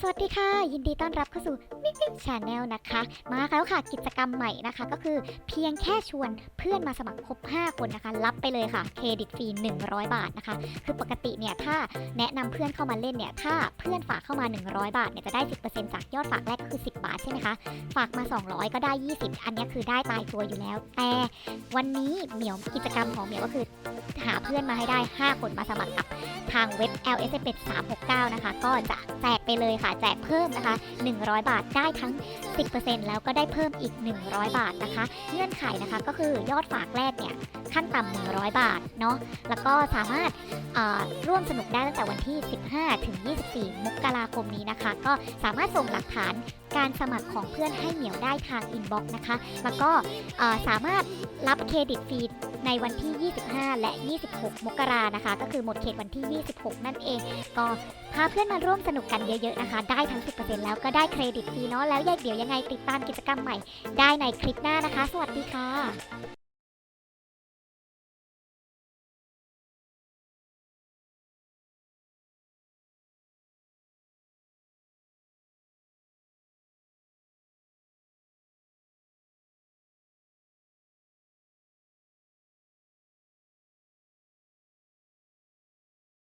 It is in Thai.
สวัสดีค่ะ ยินดีต้อนรับเข้าสู่มิกมิกชาแนลนะคะ มาแล้วค่ะกิจกรรมใหม่นะคะ ก็คือเพียงแค่ชวนเพื่อนมาสมัครครบ 5 คนนะคะ รับไปเลยค่ะเครดิตฟรี 100 บาทนะคะ คือปกติเนี่ยถ้าแนะนำเพื่อนเข้ามาเล่นเนี่ย ถ้าเพื่อนฝากเข้ามา 100 บาทเนี่ยจะได้ 10%จากยอดฝากแรกก็คือ 10 บาทใช่ไหมคะ ฝากมา 200 ก็ได้ 20 อันนี้คือได้ตายตัวอยู่แล้ว แต่วันนี้เหมียวกิจกรรมของเหมียวก็คือหาเพื่อนมาให้ได้ 5 คนมาสมัครกับทางเว็บ LS 369 นะคะ ก็จะแจกไปเลยค่ะแจกเพิ่มนะคะ 100 บาทได้ทั้ง 10%แล้วก็ได้เพิ่มอีก 100 บาทนะคะ เงื่อนไขนะคะก็คือยอดฝากแรกเนี่ยขั้นต่ำ100 บาทเนาะแล้วก็สามารถร่วมสนุกได้ตั้งแต่วันที่ 15 ถึง 24 มกราคมนี้นะคะ ก็สามารถส่งหลักฐานการสมัครของเพื่อนให้เหมียวได้ทางอินบ็อกซ์นะคะ แล้วก็สามารถรับเครดิตฟรี ในวันที่ 25 และ 26 มกรานะคะ ก็คือหมดเขตวันที่ 26 นั่นเอง ก็พาเพื่อนมาร่วมสนุกกันเยอะๆนะคะ ได้ทั้ง 10%แล้วก็ได้เครดิตฟรีเนาะ แล้วยเดี๋ยวยังไงติดตามกิจกรรมใหม่ ได้ในคลิปหน้านะคะ สวัสดีค่ะ